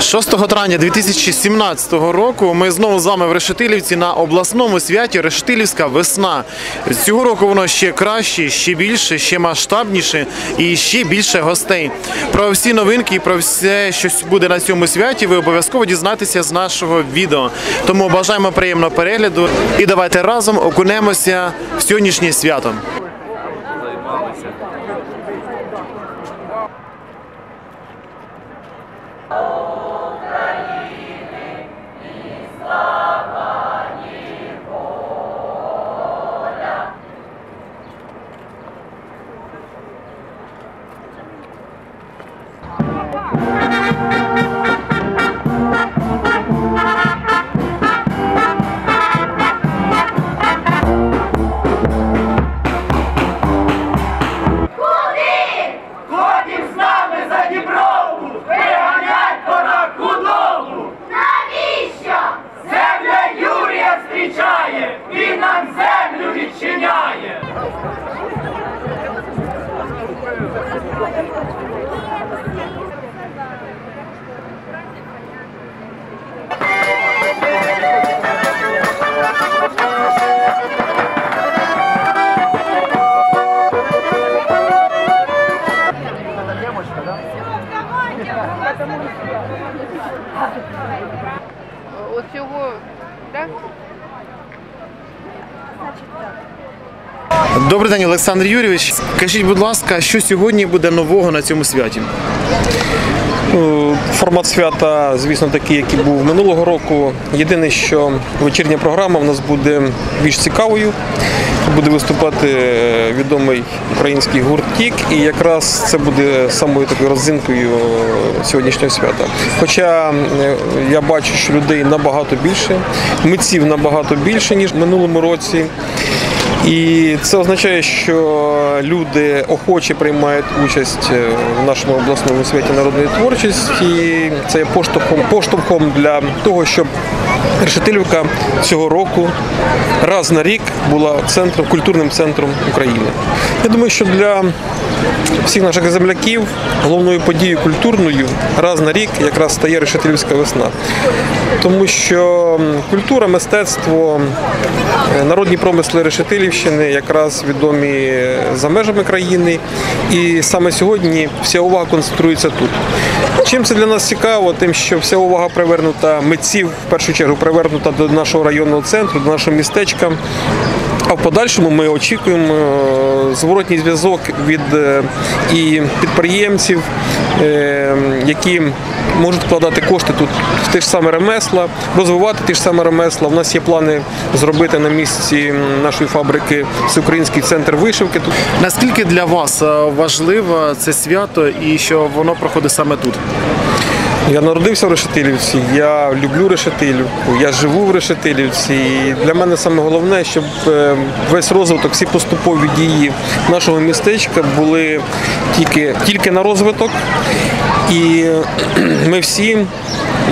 6 травня 2017 року ми знову з вами в Решетилівці на обласному святі Решетилівська весна. Цього року воно ще краще, ще більше, ще масштабніше і ще більше гостей. Про всі новинки і про все, що буде на цьому святі, ви обов'язково дізнаєтеся з нашого відео. Тому бажаємо приємного перегляду і давайте разом окунемося в сьогоднішнє свято. Оцього, так? Добрий день, Олександр Юрійович. Скажіть, будь ласка, що сьогодні буде нового на цьому святі? Ну, Формат свята, звісно, такий, який був минулого року. Єдине, що вечірня програма в нас буде більш цікавою. Буде виступати е, відомий український гурт Тік, і якраз це буде самою такою родзинкою е, сьогоднішнього свята. Хоча е, я бачу, що людей набагато більше, митців набагато більше, ніж в минулому році. І це означає, що люди охоче приймають участь е, в нашому обласному святі народної творчості. Це є поштовхом, поштовхом для того, щоб Решетилівка цього року раз на рік була центром, культурним центром України. Я думаю, що для всіх наших земляків головною подією культурною раз на рік якраз стає Решетилівська весна. Тому що культура, мистецтво, е, народні промисли Решетилівщини якраз відомі за межами країни. І саме сьогодні вся увага концентрується тут. Чим це для нас цікаво? Тим, що вся увага привернута митців, в першу чергу привернута до нашого районного центру, до нашого містечка. А в подальшому ми очікуємо е, зворотній зв'язок від е, і підприємців, е, які можуть вкладати кошти тут в ті ж саме ремесла, розвивати ті ж саме ремесла. У нас є плани зробити на місці нашої фабрики всеукраїнський центр вишивки. Тут Наскільки для вас важливо це свято і що воно проходить саме тут? Я народився в Решетилівці, я люблю Решетилівку, я живу в Решетилівці. І для мене саме головне, щоб е, весь розвиток, всі поступові дії нашого містечка були тільки, тільки на розвиток. І ми всі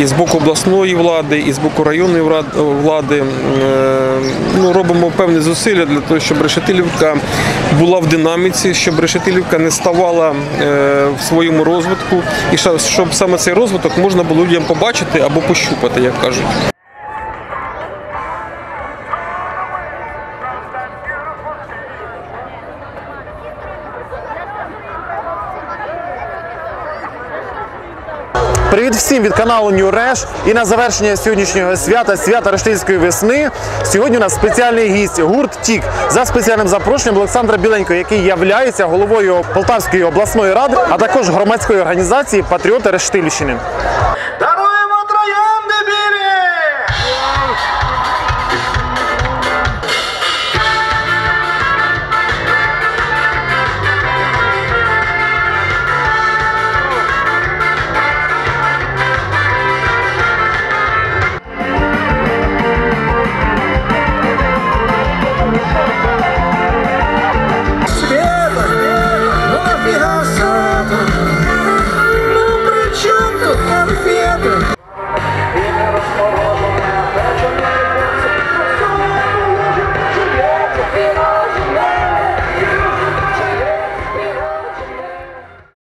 і з боку обласної влади, і з боку районної влади е, ну, робимо певні зусилля для того, щоб Решетилівка була в динаміці, щоб Решетилівка не ставала е, в своєму розвитку, і щоб саме цей розвиток можна було людям побачити або пощупати, як кажуть. Привіт всім від каналу New Resh. І на завершення сьогоднішнього свята, свята Рештильської весни. Сьогодні у нас спеціальний гість гурт Тік за спеціальним запрошенням Олександра Біленько, який являється головою Полтавської обласної ради, а також громадської організації Патріоти Рештильщини.